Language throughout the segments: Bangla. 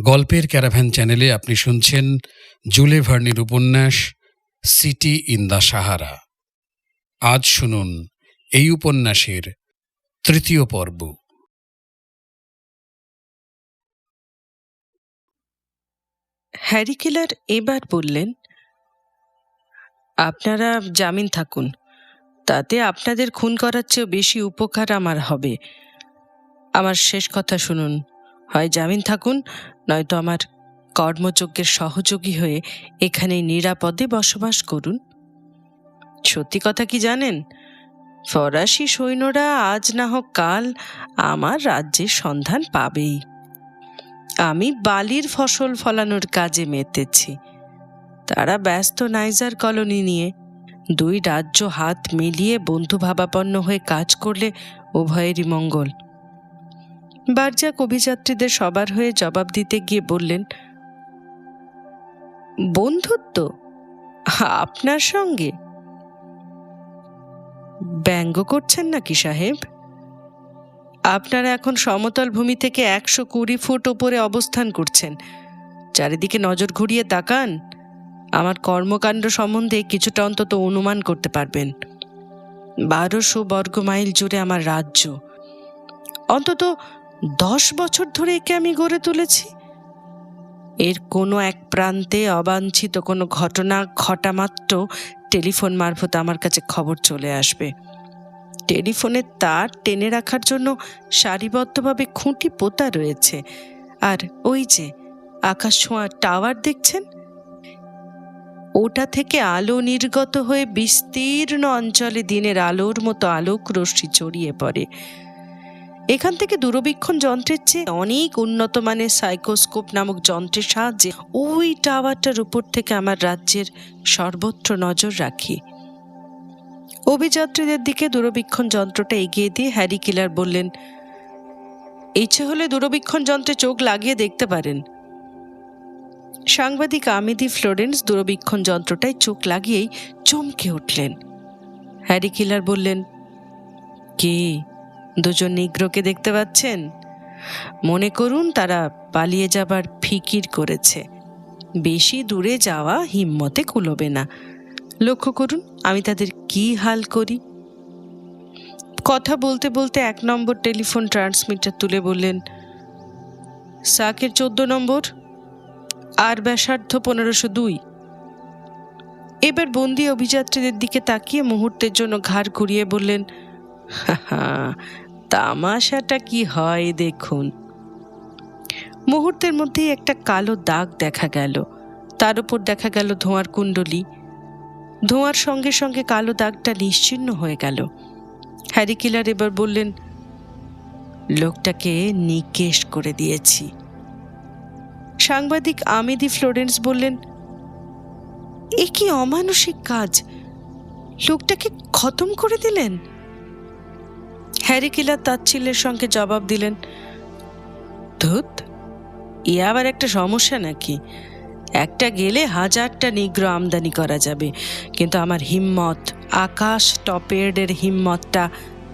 গল্পের ক্যারাভ্যান চ্যানেলে আপনি শুনছেন জুলে ভার্নির উপন্যাস, সিটি ইন দ্য সাহারা। আজ শুনুন এই উপন্যাসের তৃতীয় পর্ব। হ্যারি কিলার এবার বললেন, আপনারা জামিন থাকুন। তাতে আপনাদের খুন করার চেয়েও বেশি উপকার আমার হবে। আমার শেষ কথা শুনুন। হয় জামিন থাকুন নয়তো আমার কর্মযজ্ঞের সহযোগী হয়ে এখানে নিরাপদে বসবাস করুন। সত্যি কথা কি জানেন? ফরাসি সৈন্যরা আজ না হোক কাল আমার রাজ্যের সন্ধান পাবেই। আমি বালির ফসল ফলানোর কাজে মেতেছি। তারা ব্যস্ত নাইজার কলোনি নিয়ে দুই রাজ্য হাত মিলিয়ে বন্ধু ভাবাপন্ন হয়ে কাজ করলে উভয়েরই মঙ্গল। বারজাক অভিযাত্রীদের সবার হয়ে জবাব দিতে গিয়ে বললেন, বন্ধুত্ব? আপনার সঙ্গে? ব্যঙ্গ করছেন নাকি সাহেব? আপনারা এখন সমতল ভূমি থেকে একশো কুড়ি ফুট ওপরে অবস্থান করছেন। চারিদিকে নজর ঘুরিয়ে তাকান। আমার কর্মকাণ্ড সম্বন্ধে কিছুটা অন্তত অনুমান করতে পারবেন। বারোশো বর্গ মাইল জুড়ে আমার রাজ্য। অন্তত দশ বছর ধরে একে আমি গড়ে তুলেছি। এর কোনো এক প্রান্তে অবাঞ্ছিত কোনো ঘটনা ঘটা মাত্র টেলিফোন মারফত আমার কাছে খবর চলে আসবে। টেলিফোনের তার টেনে রাখার জন্য সারিবদ্ধভাবে খুঁটি পোতা রয়েছে। আর ওই যে আকাশ ছোঁয়া টাওয়ার দেখছেন? ওটা থেকে আলো নির্গত হয়ে বিস্তীর্ণ অঞ্চলে দিনের আলোর মতো আলোক রশ্মি ছড়িয়ে পড়ে। এখান থেকে দূরবীক্ষণ যন্ত্রের চেয়ে অনেক উন্নত মানের সাইকোস্কোপ নামক যন্ত্রের সাহায্যে ওই টাওয়ারটার উপর থেকে আমার রাজ্যের সর্বত্র নজর রাখি। অভিযাত্রীদের দিকে দূরবীক্ষণ যন্ত্রটা এগিয়ে দিয়ে হ্যারি কিলার বললেন, ইচ্ছে হলে দূরবীক্ষণ যন্ত্রে চোখ লাগিয়ে দেখতে পারেন। সাংবাদিক আমিদি ফ্লোরেন্স দূরবীক্ষণ যন্ত্রটায় চোখ লাগিয়েই চমকে উঠলেন। হ্যারি কিলার বললেন, কে? দুজন নিগ্রোকে দেখতে পাচ্ছেন? মনে করুন তারা পালিয়ে যাবার ফিকির করেছে। বেশি দূরে যাওয়া হিম্মতে কুলবে না। লক্ষ্য করুন আমি তাদের কি হাল করি। কথা বলতে বলতে এক নম্বর টেলিফোন ট্রান্সমিটার তুলে বললেন সাকের চোদ্দ নম্বর আর ব্যাসার্ধ পনেরোশো দুই। এবার বন্দি অভিযাত্রীদের দিকে তাকিয়ে মুহূর্তের জন্য ঘাড় ঘুরিয়ে বললেন "হাহা, তামাশাটা কি হয় দেখুন। মুহূর্তের মধ্যেই একটা কালো দাগ দেখা গেল। তার উপর দেখা গেল ধোঁয়ার কুণ্ডলি। ধোঁয়ার সঙ্গে সঙ্গে কালো দাগটা নিশ্চিহ্ন হয়ে গেল। হ্যারি কিলার এবার বললেন, লোকটাকে নিকেশ করে দিয়েছি। সাংবাদিক আমিদি ফ্লোরেন্স বললেন, এ কি অমানসিক কাজ? লোকটাকে খতম করে দিলেন? হ্যারি কিলার তাচ্ছিল্যের সঙ্গে জবাব দিলেন, ধুত, এ আবার একটা সমস্যা নাকি? একটা গেলে হাজারটা নিগ্র আমদানি করা যাবে, কিন্তু আমার হিম্মত, আকাশ টপের্ডের হিম্মতটা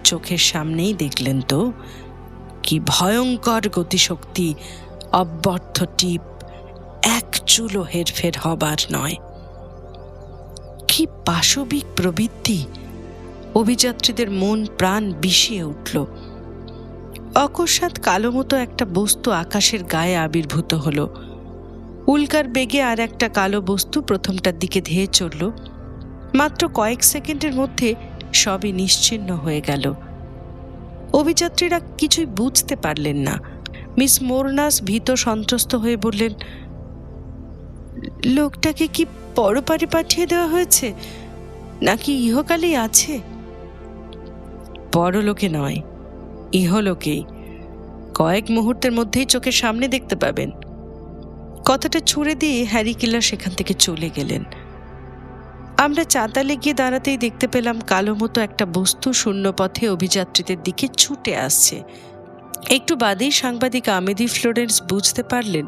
চোখের সামনেই দেখলেন তো? কি ভয়ঙ্কর গতিশক্তি, অব্যর্থ টিপ, এক চুলো হেরফের হবার নয়। কি পাশবিক প্রবৃত্তি অভিযাত্রীদের মন, প্রাণ বিষিয়ে উঠল। অকস্মাৎ কালো মতো একটা বস্তু আকাশের গায়ে আবির্ভূত হলো। উল্কার বেগে আর একটা কালো বস্তু প্রথমটার দিকে ধেয়ে চলল। মাত্র কয়েক সেকেন্ডের মধ্যে সবই নিশ্চিহ্ন হয়ে গেল। অভিযাত্রীরা কিছুই বুঝতে পারলেন না। মিস মোরনাস ভীত সন্ত্রস্ত হয়ে বললেন, লোকটাকে কি পরপারে পাঠিয়ে দেওয়া হয়েছে? নাকি ইহকালেই আছে? পরলোকে নয়, ইহলোকেই। কয়েক মুহূর্তের মধ্যেই চোখের সামনে দেখতে পাবেন। কথাটা ছুঁড়ে দিয়ে হ্যারি কিলার সেখান থেকে চলে গেলেন। আমরা চাতালে গিয়ে দাঁড়াতেই দেখতে পেলাম কালো মতো একটা বস্তু শূন্য পথে অভিযাত্রীদের দিকে ছুটে আসছে। একটু বাদেই সাংবাদিক আমেদি ফ্লোরেন্স বুঝতে পারলেন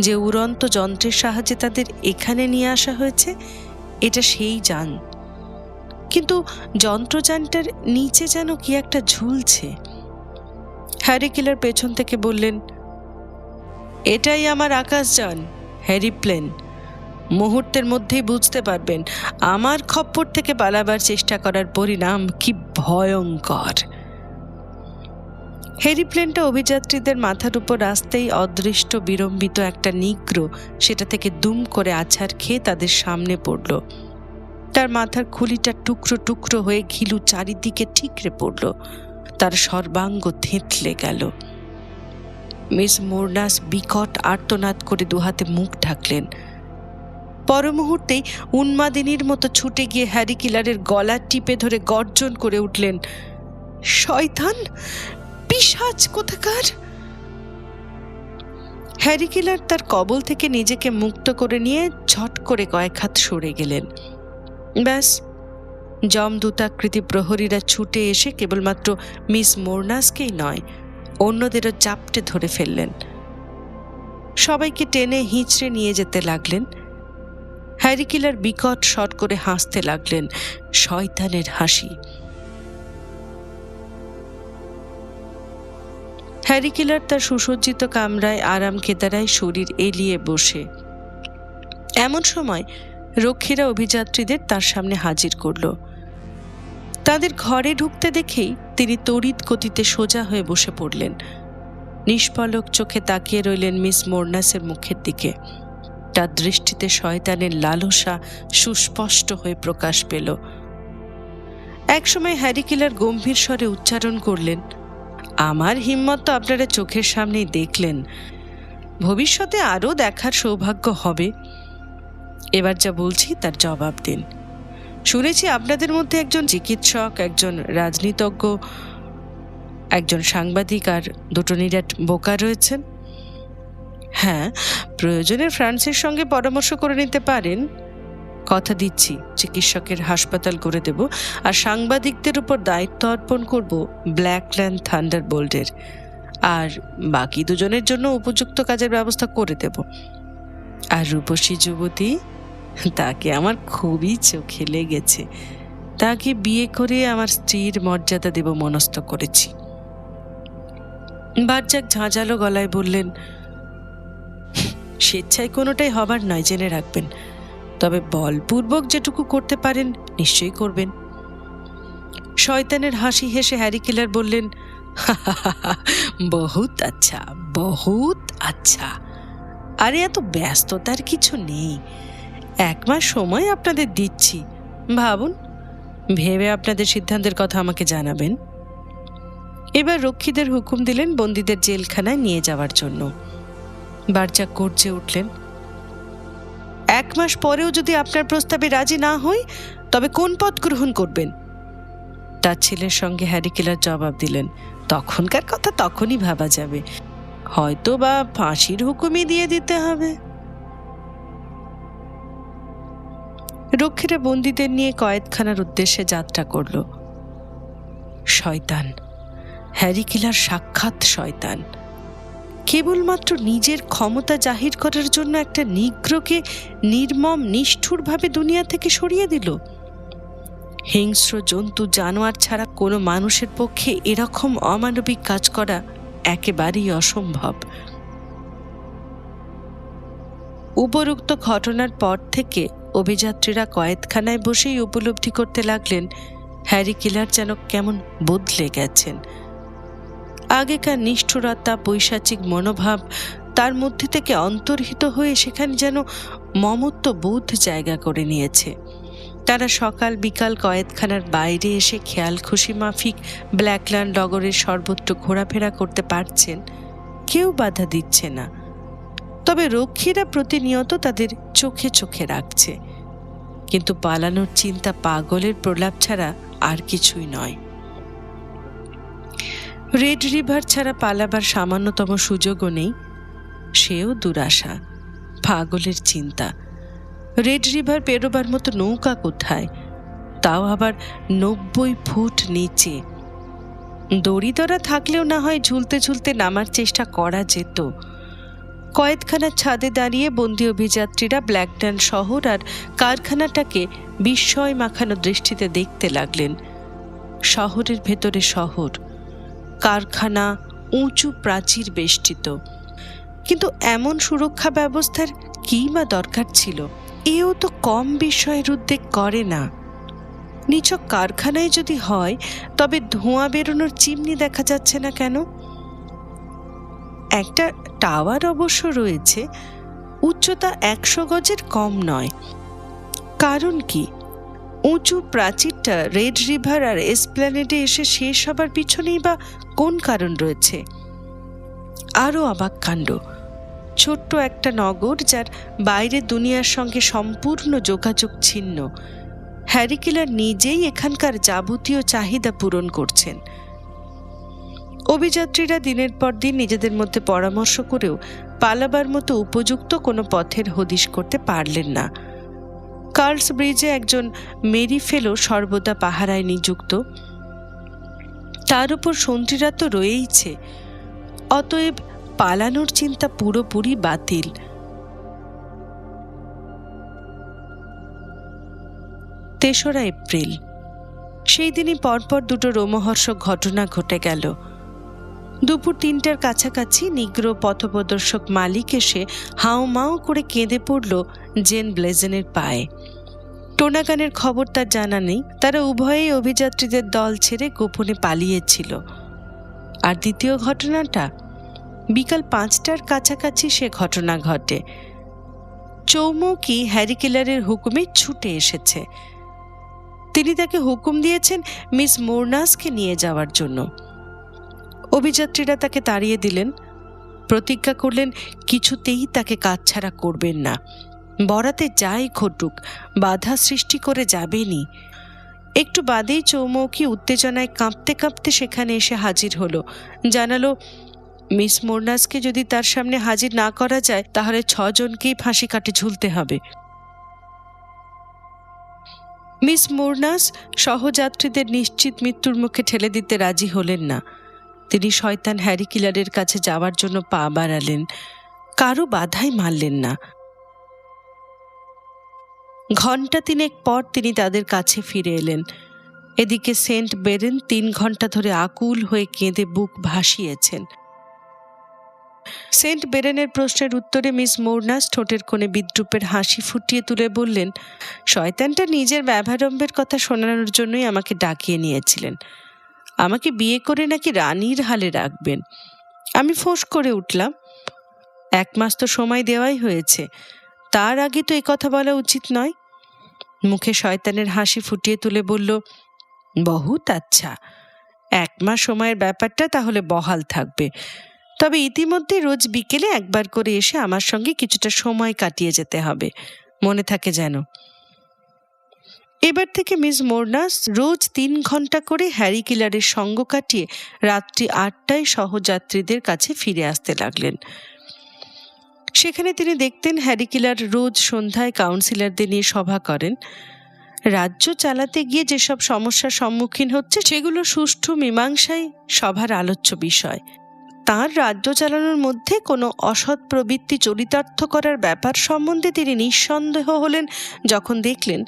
যে উড়ন্ত যন্ত্রের সাহায্যে তাদের এখানে নিয়ে আসা হয়েছে, এটা সেই যান। কিন্তু যন্ত্রযানটার নিচে যেন কি একটা ঝুলছে। হ্যারি কিলার পেছন থেকে বললেন, এটাই আমার আকাশযান হ্যারিপ্লেন মুহূর্তের মধ্যেই বুঝতে পারবেন, আমার খপ্পর থেকে পালাবার চেষ্টা করার পরিণাম কি ভয়ঙ্কর। হেরিপ্লেনটা অভিযাত্রীদের মাথার উপর আসতেই অদৃষ্ট, বিড়ম্বিত একটা নিগ্র সেটা থেকে দুম করে আছাড় খেয়ে তাদের সামনে পড়ল। তার মাথার খুলিটা টুকরো টুকরো হয়ে ঘিলু চারিদিকে ঠিকরে পড়ল। তার সর্বাঙ্গ থেঁতলে গেল। মিস মোরনাস বিকট আর্তনাদ করে দুহাতে মুখ ঢাকলেন। পর মুহূর্তেই উন্মাদিনীর মতো ছুটে গিয়ে হ্যারি কিলারের গলা টিপে ধরে গর্জন করে উঠলেন, শয়তান, পিশাচ কোথাকার? হ্যারি কিলার তার কবল থেকে নিজেকে মুক্ত করে নিয়ে ঝট করে কয়েক হাত সরে গেলেন। ব্যাস। যমদূতাকৃতি প্রহরীরা ছুটে এসে কেবলমাত্র মিস মোরনাসকেই নয়, অন্যদেরও চাপটে ধরে ফেললেন। সবাইকে টেনে হিঁচড়ে নিয়ে যেতে লাগলেন। হ্যারি কিলার বিকট শট করে হাসতে লাগলেন শয়তানের হাসি। হ্যারি কিলার তার সুসজ্জিত কামরায়, আরাম কেদারায় শরীর এলিয়ে বসে। এমন সময় রক্ষীরা অভিযাত্রীদের তার সামনে হাজির করল। তাদের ঘরে ঢুকতে দেখেই তিনি তড়িৎ গতিতে সোজা হয়ে বসে পড়লেন। নিষ্পলক চোখে তাকিয়ে রইলেন মিস মোরনাসের মুখের দিকে। তার দৃষ্টিতে শয়তানের লালসা সুস্পষ্ট হয়ে প্রকাশ পেল। একসময় হ্যারি কিলার গম্ভীর স্বরে উচ্চারণ করলেন, আমার হিম্মত তো আপনারা চোখের সামনেই দেখলেন। ভবিষ্যতে আরও দেখার সৌভাগ্য হবে। এবার যা বলছি তার জবাব দিন। শুনেছি আপনাদের মধ্যে একজন চিকিৎসক, একজন রাজনীতজ্ঞ, একজন সাংবাদিক আর দুটো নিরাট বোকা রয়েছেন। হ্যাঁ প্রয়োজনে ফ্রান্সের সঙ্গে পরামর্শ করে নিতে পারেন। কথা দিচ্ছি, চিকিৎসকের হাসপাতাল করে দেব আর সাংবাদিকদের উপর দায়িত্ব অর্পণ করব ব্ল্যাকল্যান্ড থান্ডার বোল্ডের আর বাকি দুজনের জন্য উপযুক্ত কাজের ব্যবস্থা করে দেব। আর রূপসী যুবতী তাকে আমার খুবই চোখে লেগেছে। তাকে বিয়ে করে আমার স্ত্রীর মর্যাদা দেব মনস্থ করেছি। বারজাক ঝাঁঝালো গলায় বললেন, স্বেচ্ছায় কোনোটাই হবার নয়, জেনে রাখবেন। তবে বলপূর্বক যেটুকু করতে পারেন, নিশ্চয়ই করবেন। শয়তানের হাসি হেসে হ্যারি কিলার বললেন বহুত আচ্ছা বহুত আচ্ছা। আরে এত ব্যস্ততার কিছু নেই। এক মাস সময় আপনাদের দিচ্ছি। ভাবুন, ভেবে আপনাদের সিদ্ধান্তের কথা আমাকে জানাবেন। এবার রক্ষীদের হুকুম দিলেন বন্দীদের জেলখানায় নিয়ে যাওয়ার জন্য। বারজাক গর্জে উঠলেন, এক মাস পরেও যদি আপনার প্রস্তাবে রাজি না হই, তবে কোন পথ গ্রহণ করবেন? তার ছেলের সঙ্গে হ্যারি কিলার জবাব দিলেন, তখনকার কথা তখনই ভাবা যাবে। হয়তো বা ফাঁসির হুকুমই দিয়ে দিতে হবে। রক্ষীরা বন্দীদের নিয়ে কয়েদখানার উদ্দেশ্যে যাত্রা করল। শয়তান, হ্যারি কিলার সাক্ষাৎ শয়তান। কেবলমাত্র নিজের ক্ষমতা জাহির করার জন্য একটা নিগ্রকে নির্মম, নিষ্ঠুরভাবে দুনিয়া থেকে সরিয়ে দিল। হিংস্র জন্তু, জানোয়ার ছাড়া কোনো মানুষের পক্ষে এরকম অমানবিক কাজ করা একেবারেই অসম্ভব। উপরোক্ত ঘটনার পর থেকে অভিযাত্রীরা কয়েদখানায় বসেই উপলব্ধি করতে লাগলেন, হ্যারি কিলার যেন কেমন বদলে গেছেন। আগেকার নিষ্ঠুরতা পৈশাচিক মনোভাব, তার মধ্যে থেকে অন্তর্হিত হয়ে সেখানে যেন মমত্ব বোধ জায়গা করে নিয়েছে। তারা সকাল বিকাল কয়েদখানার বাইরে এসে খেয়াল খুশি মাফিক ব্ল্যাকল্যান্ড নগরের সর্বত্র ঘোরাফেরা করতে পারছেন, কেউ বাধা দিচ্ছে না। তবে রক্ষীরা প্রতিনিয়ত তাদের চোখে চোখে রাখছে। কিন্তু পালানোর চিন্তা পাগলের প্রলাপ ছাড়া আর কিছুই নয়। রেড রিভার ছাড়া পালাবার সামান্যতম সুযোগও নেই, সেও দুরাশা, পাগলের চিন্তা। রেড রিভার পেরোবার মতো নৌকা কোথায়? তাও আবার নব্বই ফুট নিচে। দড়িদরা থাকলেও না হয় ঝুলতে ঝুলতে নামার চেষ্টা করা যেত। কয়েদখানার ছাদে দাঁড়িয়ে বন্দি অভিযাত্রীরা ব্ল্যাকড্যান শহর আর কারখানাটাকে বিস্ময় মাখানো দৃষ্টিতে দেখতে লাগলেন। শহরের ভেতরে শহর, কারখানা উঁচু প্রাচীর বেষ্টিত। কিন্তু এমন সুরক্ষা ব্যবস্থার কী বা দরকার ছিল? এও তো কম বিষয়ের উদ্বেগ করে না। নিছক কারখানায় যদি হয়, তবে ধোঁয়া বেরোনোর চিমনি দেখা যাচ্ছে না কেন? একটা টাওয়ার অবশ্য রয়েছে, উচ্চতা একশো গজের কম নয়। কারণ কি? উঁচু প্রাচীরটা রেড রিভার আর এসপ্ল্যানেডে এসে শেষ হবার পিছনেই বা কোন কারণ রয়েছে? আরও অবাক কাণ্ড। ছোট্ট একটা নগর যার বাইরে দুনিয়ার সঙ্গে সম্পূর্ণ যোগাযোগ ছিন্ন। হ্যারিকিলার নিজেই এখানকার যাবতীয় চাহিদা পূরণ করছেন। অভিযাত্রীরা দিনের পর দিন নিজেদের মধ্যে পরামর্শ করেও পালাবার মতো উপযুক্ত কোনো পথের হদিশ করতে পারলেন না। কার্লস ব্রিজে একজন মেরি ফেলো সর্বদা পাহারায় নিযুক্ত। তার উপর সন্ত্রীরা তো রয়েইছে। অতএব পালানোর চিন্তা পুরোপুরি বাতিল। তেসরা এপ্রিল। সেই দিনই পরপর দুটো রোমহর্ষক ঘটনা ঘটে গেল। দুপুর তিনটার কাছাকাছি নিগ্র পথপ্রদর্শক মালিক এসে মাও করে কেঁদে পড়ল জেন ব্লেজেনের পায়ে। টোনাগানের খবর তার জানা নেই। তারা উভয়েই অভিযাত্রীদের দল ছেড়ে গোপনে পালিয়েছিল। আর দ্বিতীয় ঘটনাটা? বিকাল পাঁচটার কাছাকাছি সে ঘটনা ঘটে। চৌমুকি হ্যারিকেলারের হুকুমে ছুটে এসেছে। তিনি তাকে হুকুম দিয়েছেন মিস মোরনাসকে নিয়ে যাওয়ার জন্য। অভিযাত্রীরা তাকে তাড়িয়ে দিলেন, প্রতিজ্ঞা করলেন কিছুতেই তাকে কাছছাড়া করবেন না। বরাতে যাই ঘটুক, বাধা সৃষ্টি করে যাবেনি একটু বাদেই চৌমৌকি উত্তেজনায় কাঁপতে কাঁপতে সেখানে এসে হাজির হলো। জানালো, মিস মোরনাসকে যদি তার সামনে হাজির না করা যায়, তাহলে ছজনকেই ফাঁসি কাটে ঝুলতে হবে। মিস মোরনাস সহযাত্রীদের নিশ্চিত মৃত্যুর মুখে ঠেলে দিতে রাজি হলেন না। তিনি শয়তান হ্যারি কিলারের কাছে যাওয়ার জন্য পা বাড়ালেন। কারও বাধাই মারলেন না। ঘণ্টা তিনেক পর তিনি তাদের কাছে ফিরে এলেন। এদিকে সেন্ট বেরেন তিন ঘণ্টা ধরে আকুল হয়ে কেঁদে বুক ভাসিয়েছেন। সেন্ট বেরেনের প্রশ্নের উত্তরে মিস মোরনাস ঠোঁটের কোণে বিদ্রুপের হাসি ফুটিয়ে তুলে বললেন, শয়তানটা নিজের ব্যভারম্ভের কথা শোনানোর জন্যই আমাকে ডাকিয়ে নিয়েছিলেন। আমাকে বিয়ে করে নাকি রানীর হালে রাখবেন? আমি ফোঁস করে উঠলাম। এক মাস তো সময় দেওয়াই হয়েছে। তার আগে তো এই কথা বলা উচিত নয়। মুখে শয়তানের হাসি ফুটিয়ে তুলে বলল, বহুত আচ্ছা। এক মাস সময়ের ব্যাপারটা তাহলে বহাল থাকবে। তবে ইতিমধ্যে রোজ বিকেলে একবার করে এসে আমার সঙ্গে কিছুটা সময় কাটিয়ে যেতে হবে। মনে থাকে যেন। এবার থেকে মিস মোরনাস রোজ তিন ঘণ্টা করে হ্যারি কিলারের সঙ্গ কাটিয়ে রাত্রি আটটায় সহযাত্রীদের কাছে ফিরে আসতে লাগলেন। সেখানে তিনি দেখতেন হ্যারি কিলার রোজ সন্ধ্যায় কাউন্সিলরদের নিয়ে সভা করেন। রাজ্য চালাতে গিয়ে যেসব সমস্যার সম্মুখীন হচ্ছে, সেগুলো সুষ্ঠু মীমাংসাই সভার আলোচ্য বিষয়। তার রাজ্য চালানোর মধ্যে কোনো অসৎ প্রবৃত্তি চরিতার্থ করার ব্যাপার সম্বন্ধে তিনি নিঃসন্দেহ হলেন যখন দেখলেন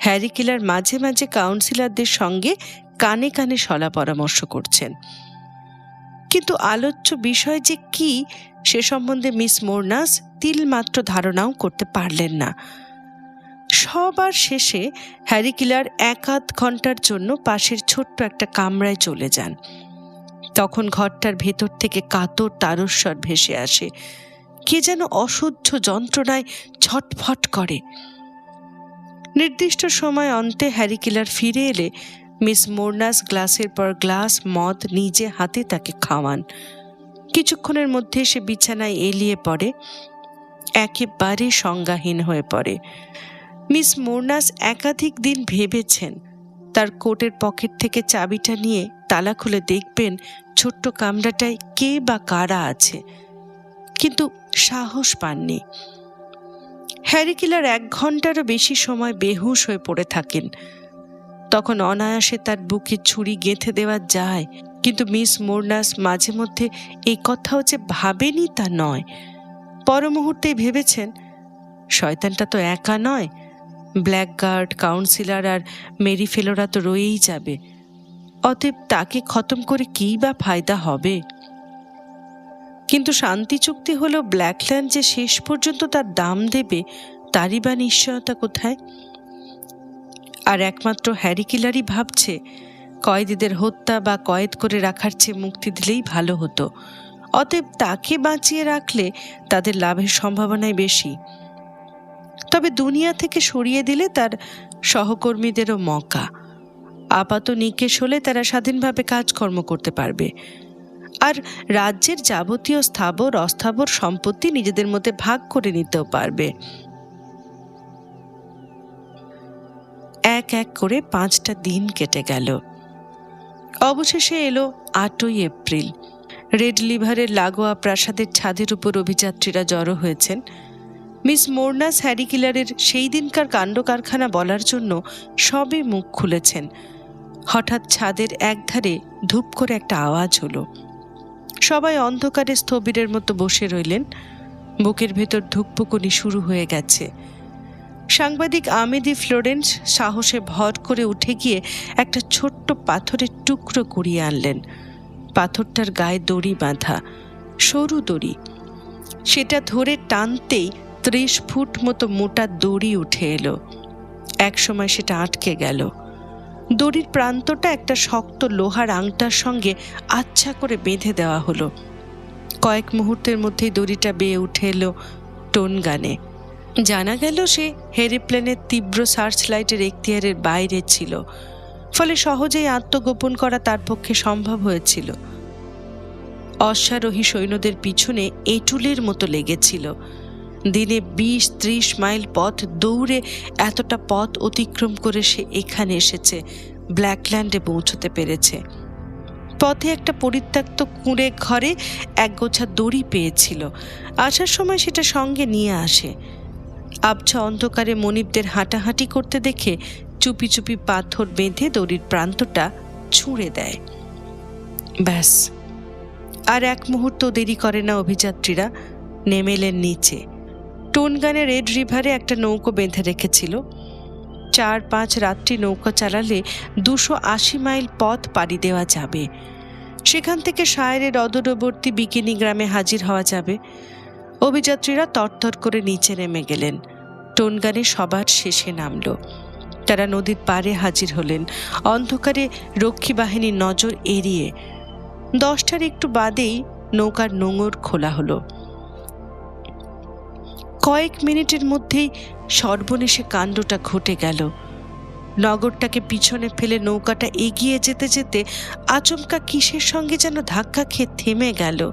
হ্যারি কিলার মাঝে মাঝে কাউন্সিলরদের সঙ্গে কানে কানে সলা পরামর্শ করছেন। কিন্তু আলোচ্য বিষয় যে কি, সে সম্বন্ধে মিস মোরনাস তিলমাত্র ধারণাও করতে পারলেন না। সবার শেষে হ্যারি কিলার এক আধ ঘণ্টার জন্য পাশের ছোট্ট একটা কামরায় চলে যান। তখন ঘরটার ভেতর থেকে কাতর তারস্বর ভেসে আসে। কে যেন অসহ্য যন্ত্রণায় ছটফট করে। নির্দিষ্ট সময় অন্তে হ্যারি কিলার ফিরে এলে মিস মোর্নাস গ্লাসের পর গ্লাস, মদ নিজে হাতে তাকে খাওয়ান। কিছুক্ষণের মধ্যে সে বিছানায় এলিয়ে পড়ে, একেবারে সংজ্ঞাহীন হয়ে পড়ে। মিস মোরনাস একাধিক দিন ভেবেছেন, তার কোটের পকেট থেকে চাবিটা নিয়ে তালা খুলে দেখবেন ছোট্ট কামরাটায় কে বা কারা আছে। কিন্তু সাহস পাননি। হ্যারি কিলার এক ঘন্টারও বেশি সময় বেহুশ হয়ে পড়ে থাকেন। তখন অনায়াসে তার বুকে ছুরি গেঁথে দেওয়া যায়, কিন্তু মিস মোরনাস মাঝে মধ্যে এই কথাও যে ভাবেনি তা নয়। পর মুহূর্তে ভেবেছেন, শয়তানটা তো একা নয় ব্ল্যাকগার্ড কাউন্সিলর আর মেরি ফেলোরা তো রয়েই যাবে। অতএব তাকে খতম করে কী বা ফায়দা হবে? কিন্তু শান্তি চুক্তি হলো ব্ল্যাকল্যান্ড যে শেষ পর্যন্ত তার দাম দেবে, তারই বা নিশ্চয়তা কোথায়? আর একমাত্র হ্যারি কিলারই ভাবছে, কয়েদিদের হত্যা বা কয়েদ করে রাখার চেয়ে মুক্তি দিলেই ভালো হতো। অতএব তাকে বাঁচিয়ে রাখলে তাদের লাভের সম্ভাবনাই বেশি। তবে দুনিয়া থেকে সরিয়ে দিলে তার সহকর্মীদেরও মকা। আপাত নিকেশ হলে তারা স্বাধীনভাবে কাজকর্ম করতে পারবে। আর রাজ্যের যাবতীয় স্থাবর, অস্থাবর সম্পত্তি নিজেদের মধ্যে ভাগ করে নিতেও পারবে। এক এক করে পাঁচটা দিন কেটে গেল। অবশেষে এলো আটই এপ্রিল। রেড লিভারের লাগোয়া প্রাসাদের ছাদের উপর অভিযাত্রীরা জড়ো হয়েছেন। মিস মোর্নাস হ্যারি কিলারের সেই দিনকার কাণ্ড কারখানা বলার জন্য সবে মুখ খুলেছেন। হঠাৎ ছাদের একধারে ধূপ করে একটা আওয়াজ হলো। সবাই অন্ধকারে স্থবিরের মতো বসে রইলেন। বুকের ভেতর ধুকপুকুনি শুরু হয়ে গেছে। সাংবাদিক আমেদি ফ্লোরেন্স সাহসে ভর করে উঠে গিয়ে একটা ছোট্ট পাথরের টুকরো কুড়িয়ে আনলেন। পাথরটার গায়ে দড়ি বাঁধা, সরু দড়ি। সেটা ধরে টানতেই ত্রিশ ফুট মতো মোটা দড়ি উঠে এলো। একসময় সেটা আটকে গেল। দড়ির প্রান্তটা একটা শক্ত লোহার আংটার সঙ্গে আচ্ছা করে বেঁধে দেওয়া হলো। কয়েক মুহূর্তের মধ্যেই দড়িটা বেয়ে উঠে এলো টোন গানে। জানা গেল সে হেরিপ্লেনের তীব্র সার্চ লাইটের এখতিয়ারের বাইরে ছিল, ফলে সহজেই আত্মগোপন করা তার পক্ষে সম্ভব হয়েছিল। অশ্বারোহী সৈন্যদের পিছনে এঁটুলের মতো লেগেছিল। দিনে বিশ, ত্রিশ মাইল পথ দৌড়ে এতটা পথ অতিক্রম করে সে এখানে এসেছে, ব্ল্যাকল্যান্ডে পৌঁছতে পেরেছে। পথে একটা পরিত্যক্ত কুঁড়ে ঘরে এক গোছা দড়ি পেয়েছিল। আসার সময় সেটা সঙ্গে নিয়ে আসে। আবছা অন্ধকারে মনিবদের হাঁটাহাঁটি করতে দেখে চুপি চুপি পাথর বেঁধে দড়ির প্রান্তটা ছুঁড়ে দেয়। ব্যাস, আর এক মুহূর্ত দেরি করে না অভিযাত্রীরা, নেমেলেন নিচে। টোনগানে রেড রিভারে একটা নৌকো বেঁধে রেখেছিল। চার পাঁচ রাত্রি নৌকা চালালে দুশো আশি মাইল পথ পাড়ি দেওয়া যাবে। সেখান থেকে সায়েরের অদূরবর্তী বিকিনি গ্রামে হাজির হওয়া যাবে। অভিযাত্রীরা তরতর করে নিচে নেমে গেলেন। টোনগানে সবার শেষে নামল। তারা নদীর পাড়ে হাজির হলেন। অন্ধকারে রক্ষী বাহিনীর নজর এড়িয়ে। দশটার একটু বাদেই নৌকার নোঙর খোলা হলো। কয়েক মিনিটের মধ্যেই সর্বনেশে কাণ্ডটা ঘটে গেল। নগরটাকে পিছনে ফেলে নৌকাটা এগিয়ে যেতে যেতে আচমকা কিসের সঙ্গে যেন ধাক্কা খেয়ে থেমে গেল।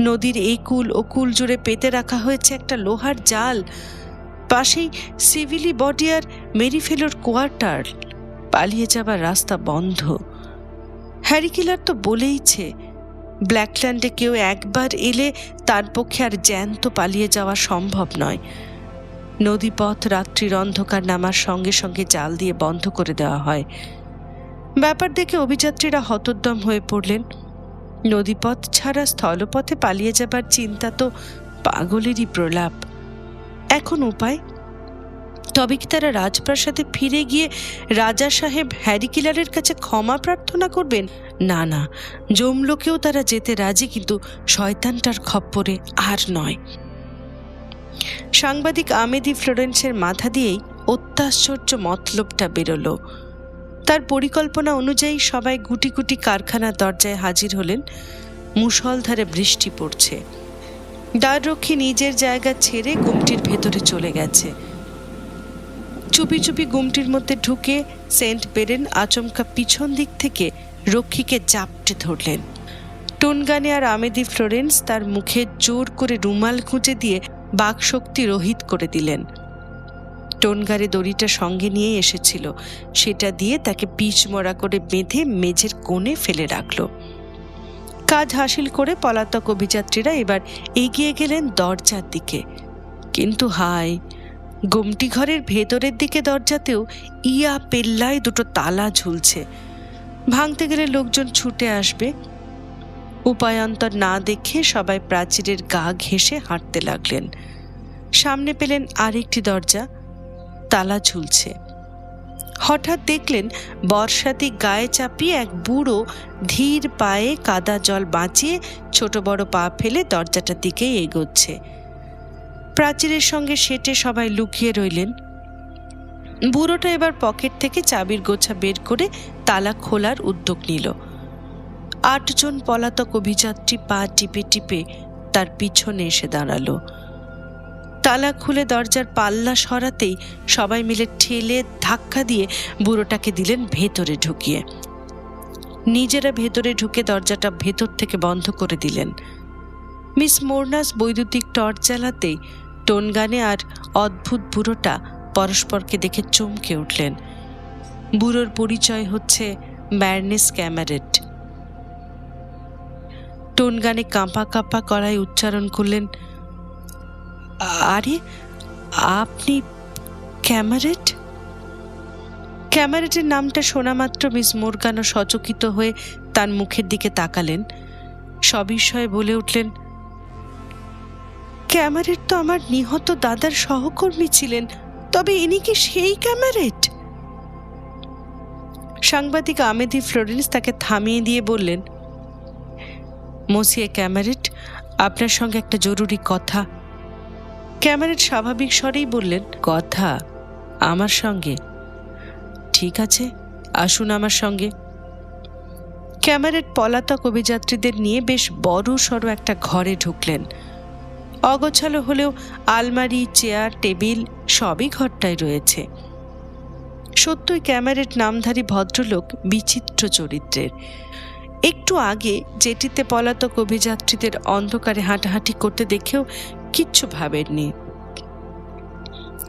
নদীর এই কুল ও কুল জুড়ে পেতে রাখা হয়েছে একটা লোহার জাল। পাশেই সিভিলি বডিয়ার মেরিফেলোর কোয়ার্টার। পালিয়ে যাবার রাস্তা বন্ধ। হ্যারিকিলার তো বলেইছে ব্ল্যাকল্যান্ডে কেউ একবার এলে তার পক্ষে আর জ্যান্ত পালিয়ে যাওয়া সম্ভব নয়। নদীপথ রাত্রির অন্ধকার নামার সঙ্গে সঙ্গে জাল দিয়ে বন্ধ করে দেওয়া হয়। ব্যাপার দেখে অভিযাত্রীরা হতোদ্যম হয়ে পড়লেন। নদীপথ ছাড়া স্থলপথে পালিয়ে যাবার চিন্তা তো পাগলেরই প্রলাপ। এখন উপায়? তবে কি তারা রাজপ্রাসাদে ফিরে গিয়ে রাজা সাহেব হ্যারিকিলারের কাছে ক্ষমা প্রার্থনা করবেন? না না। জমলোকেও তারা যেতে রাজি, কিন্তু শয়তানটার খপ্পরে আর নয়। সাংবাদিক আমেদি ফ্লোরেন্সের মাথা দিয়েই অত্যাশ্চর্য মতলবটা বেরোলো। তার পরিকল্পনা অনুযায়ী সবাই গুটি গুটি কারখানার দরজায় হাজির হলেন। মুষলধারে বৃষ্টি পড়ছে। দ্বাররক্ষী নিজের জায়গা ছেড়ে গুমটির ভেতরে চলে গেছে। চুপি চুপি গুমটির মধ্যে ঢুকে সেন্ট বেরেন আচমকা পিছন দিক থেকে রক্ষীকে জাপটে ধরলেন। টুনগানে আর আমেদি ফ্লোরেন্স তার মুখে জোর করে রুমাল খুঁজে দিয়ে বাকশক্তি রহিত করে দিলেন। টোনগারে দড়িটা সঙ্গে নিয়ে এসেছিল। সেটা দিয়ে তাকে পিচ মরা করে বেঁধে মেঝের কোণে ফেলে রাখল। কাজ হাসিল করে পলাতক অভিযাত্রীরা এবার এগিয়ে গেলেন দরজার দিকে। কিন্তু হায় গুমটি ঘরের ভেতরের দিকে দরজাতেও ইয়া পেল্লায় দুটো তালা ঝুলছে। ভাঙতে গেলে লোকজন ছুটে আসবে। উপায়ান্তর না দেখে সবাই প্রাচীরের গা ঘেঁষে হাঁটতে লাগলেন। সামনে পেলেন আরেকটি দরজা। তালা ঝুলছে। হঠাৎ দেখলেন বর্ষাতি গায়ে চাপিয়ে এক বুড়ো ধীর পায়ে কাদা জল বাঁচিয়ে ছোট বড় পা ফেলে দরজাটার দিকেই এগোচ্ছে। প্রাচীরের সঙ্গে সেটে সবাই লুকিয়ে রইলেন। বুড়োটা এবার পকেট থেকে চাবির গোছা বের করে তালা খোলার উদ্যোগ নিল। আটজন পলাতক অভিযাত্রী পা টিপে টিপে তার পিছনে এসে দাঁড়াল। তালা খুলে দরজার পাল্লা সরাতেই সবাই মিলে ঠেলে ধাক্কা দিয়ে বুড়োটাকে দিলেন ভেতরে ঢুকিয়ে। নিজেরা ভেতরে ঢুকে দরজাটা ভেতর থেকে বন্ধ করে দিলেন। মিস মোরনাস বৈদ্যুতিক টর্চ জ্বালাতেই টোনগানে আর অদ্ভুত বুড়োটা পরস্পরকে দেখে চমকে উঠলেন। বুড়োর পরিচয় হচ্ছে ব্যার্নেস ক্যামারেট। টোনগানে কাঁপা কাঁপা করায় উচ্চারণ করলেন, আরে, আপনি ক্যামারেট? ক্যামারেটের নামটা শোনা মাত্র মিস মোরগানো সচকিত হয়ে তার মুখের দিকে তাকালেন। সবিষয়ে বলে উঠলেন ক্যামারেট তো আমার নিহত দাদার সহকর্মী ছিলেন, তবে ইনি কি সেই ক্যামারেট? সাংবাদিক আমেদি ফ্লোরেন্স তাকে থামিয়ে দিয়ে বললেন, মসিয়ে ক্যামারেট, আপনার সঙ্গে একটা জরুরি কথা। ক্যামারেট স্বাভাবিক স্বরেই বললেন, কথা আমার সঙ্গে। ঠিক আছে, আসুন আমার সঙ্গে। ক্যামারেট পলাতক অভিযাত্রীদের নিয়ে বেশ বড় সড়ো একটা ঘরে ঢুকলেন। অগোছালো হলেও আলমারি, চেয়ার, টেবিল সবই ঘরটায় রয়েছে। সত্যই ক্যামারেট নামধারী ভদ্রলোক বিচিত্র চরিত্রের। একটু আগে যেটিতে পলাতক অভিযাত্রীদের অন্ধকারে হাঁটাহাঁটি করতে দেখেও কিচ্ছু ভাবেননি।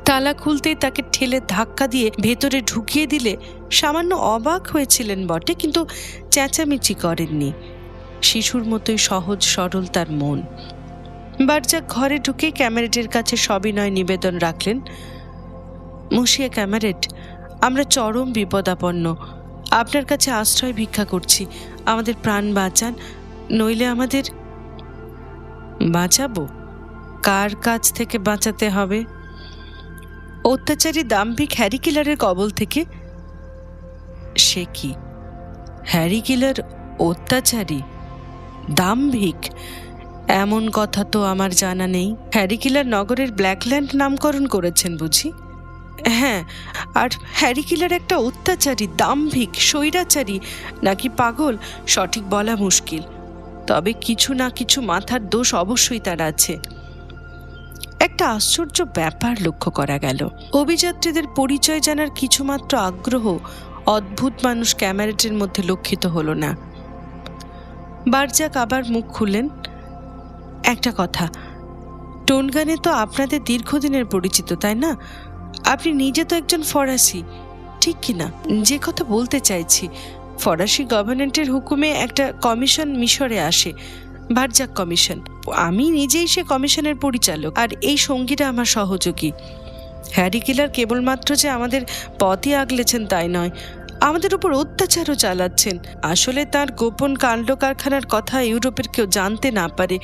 তালা খুলতেই তাকে ঠেলে ধাক্কা দিয়ে ভেতরে ঢুকিয়ে দিলে সামান্য অবাক হয়েছিলেন বটে, কিন্তু চেঁচামেচি করেননি। শিশুর মতোই সহজ সরল তার মন। বারজাক ঘরে ঢুকে ক্যামেরেটের কাছে সবিনয় নিবেদন রাখলেন, মুশিয়া ক্যামেরেট, আমরা চরম বিপদাপন্ন। আপনার কাছে আশ্রয় ভিক্ষা করছি। আমাদের প্রাণ বাঁচান, নইলে আমাদের বাঁচাবো? কার কাছ থেকে বাঁচাতে হবে? অত্যাচারী দাম্ভিক হ্যারি কিলারের কবল থেকে, সে কি? হ্যারি কিলার অত্যাচারী? দাম্ভিক? এমন কথা তো আমার জানা নেই। হ্যারি কিলার নগরের ব্ল্যাকল্যান্ড নামকরণ করেছেন বুঝি? হ্যাঁ আর হ্যারি কিলার একটা অত্যাচারী, দাম্ভিক, স্বৈরাচারী, নাকি পাগল, সঠিক বলা মুশকিল। তবে কিছু না কিছু মাথার দোষ অবশ্যই তার আছে। একটা আশ্চর্য ব্যাপার লক্ষ্য করা গেল। অভিযাত্রীদের পরিচয় জানার কিছুমাত্র আগ্রহ অদ্ভুত মানুষ ক্যামেরেটের মধ্যে লক্ষিত হলো না। বারজাক আবার মুখ খুললেন। একটা কথা। টোনগানে তো আপনাদের দীর্ঘদিনের পরিচিত, তাই না? আপনি নিজে তো একজন ফরাসি, ঠিক কি না? যে কথা বলতে চাইছি, ফরাসি গভর্নমেন্টের হুকুমে একটা কমিশন মিশরে আসে, বারজাক কমিশন। আমি নিজেই সে কমিশনের পরিচালক, আর এই সঙ্গীরা আমার সহযোগী। হ্যারি কিলার কেবলমাত্র যে আমাদের পথই আগলেছেন তাই নয়, আমাদের উপর অত্যাচারও চালাচ্ছেন। আসলে তার গোপন কাণ্ড কারখানার কথা ইউরোপের কেউ জানতে না পারে।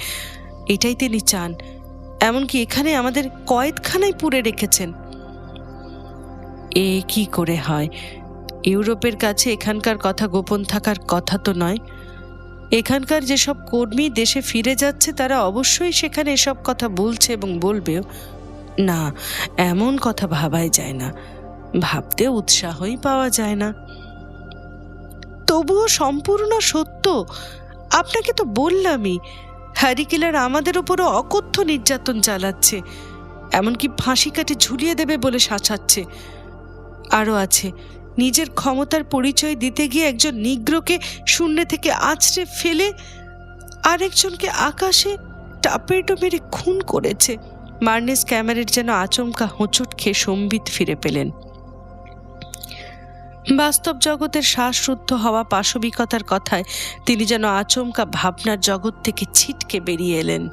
এটাই তিনি চান। এমনকি এখানে আমাদের কয়েদখানায় পুরে রেখেছেন। এ কি করে হয়? ইউরোপের কাছে এখানকার কথা গোপন থাকার কথা তো নয়। এখানকার যেসব কর্মী দেশে ফিরে যাচ্ছে, তারা অবশ্যই সেখানে এসব কথা বলছে এবং বলবেও। না, এমন কথা ভাবাই যায় না। ভাবতে উৎসাহই পাওয়া যায় না। তবুও সম্পূর্ণ সত্য। আপনাকে তো বললামই হ্যারিকেলার আমাদের উপরও অকথ্য নির্যাতন চালাচ্ছে। এমনকি ফাঁসি কাটে ঝুলিয়ে দেবে বলে শাসাচ্ছে আরও আছে, নিজের ক্ষমতার পরিচয় দিতে গিয়ে একজন নিগ্রকে শূন্য থেকে আছড়ে ফেলে আরেকজনকে আকাশে টাপেটো মেরে খুন করেছে। মার্নেস ক্যামেরের যেন আচমকা হোঁচট খেয়ে সম্বিত ফিরে পেলেন। বাস্তব জগতের শ্বাসরুদ্ধ হওয়া পাশবিকতার কথায় তিনি যেন আচমকা ভাবনার জগৎ থেকে ছিটকে বেরিয়ে এলেন।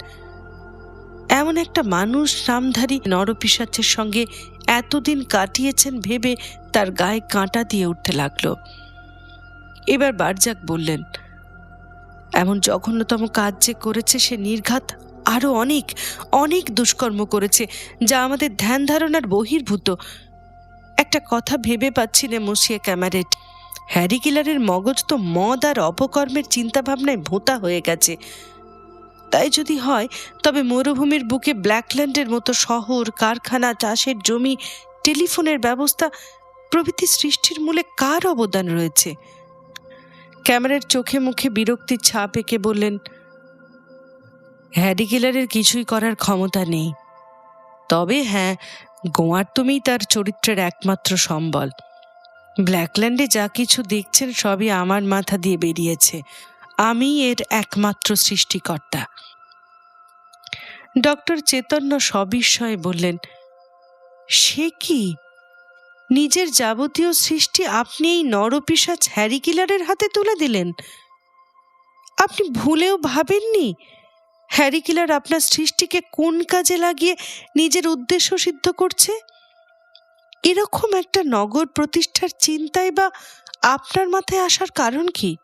এমন একটা মানুষ নামধারী নরপিসাচের সঙ্গে এতদিন কাটিয়েছেন ভেবে তার গায়ে কাঁটা দিয়ে উঠতে লাগল। এবার বারজাক বললেন, এমন জঘন্যতম কাজ যে করেছে সে নির্ঘাত আরও অনেক অনেক দুষ্কর্ম করেছে, যা আমাদের ধ্যান ধারণার বহির্ভূত। একটা কথা ভেবে পাচ্ছি না মসিয়ে ক্যামারেট। হ্যারি কিলারের মগজ তো মদ আর অপকর্মের চিন্তাভাবনায় ভোঁতা হয়ে গেছে। তাই যদি হয়, তবে মরুভূমির বুকে ব্ল্যাকল্যান্ডের মতো শহর, কারখানা, চাষের জমি, টেলিফোনের ব্যবস্থা, প্রভৃতি সৃষ্টির মূলে কার অবদান রয়েছে? ক্যামেরার চোখে মুখে বিরক্তির ছাপ এঁকে বললেন, হ্যারি কিলারের কিছুই করার ক্ষমতা নেই। তবে হ্যাঁ গোয়ার তুমিই তার চরিত্রের একমাত্র সম্বল। ব্ল্যাকল্যান্ডে যা কিছু দেখছেন সবই আমার মাথা দিয়ে বেরিয়েছে। আমি এর একমাত্র সৃষ্টিকর্তা। ডক্টর চেতন্য সবিস্ময়ে বললেন, সে কি? নিজের যাবতীয় সৃষ্টি আপনি এই নরপিসাচ হ্যারি কিলারের হাতে তুলে দিলেন? আপনি ভুলেও ভাবেননি? হ্যারি কিলার আপনার সৃষ্টিকে কোন কাজে লাগিয়ে নিজের উদ্দেশ্য সিদ্ধ করছে? এরকম একটা নগর প্রতিষ্ঠার চিন্তাই বা আপনার মাথায় আসার কারণ কি?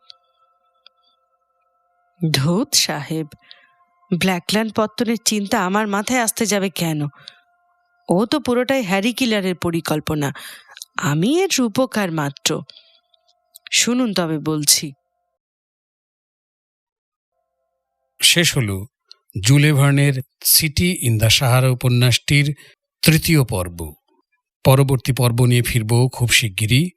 ধূত সাহেব, ব্ল্যাকল্যান্ড পত্তনের চিন্তা আমার মাথায় আসতে যাবে কেন? ও তো পুরোটাই হ্যারি কিলারের পরিকল্পনা। আমি এর রূপকার মাত্র। শুনুন তবে বলছি। শেষ হল। জুলে ভার্নের সিটি ইন দ্য সাহারা উপন্যাসটির তৃতীয় পর্ব। পরবর্তী পর্ব নিয়ে ফিরব খুব শিগগিরই।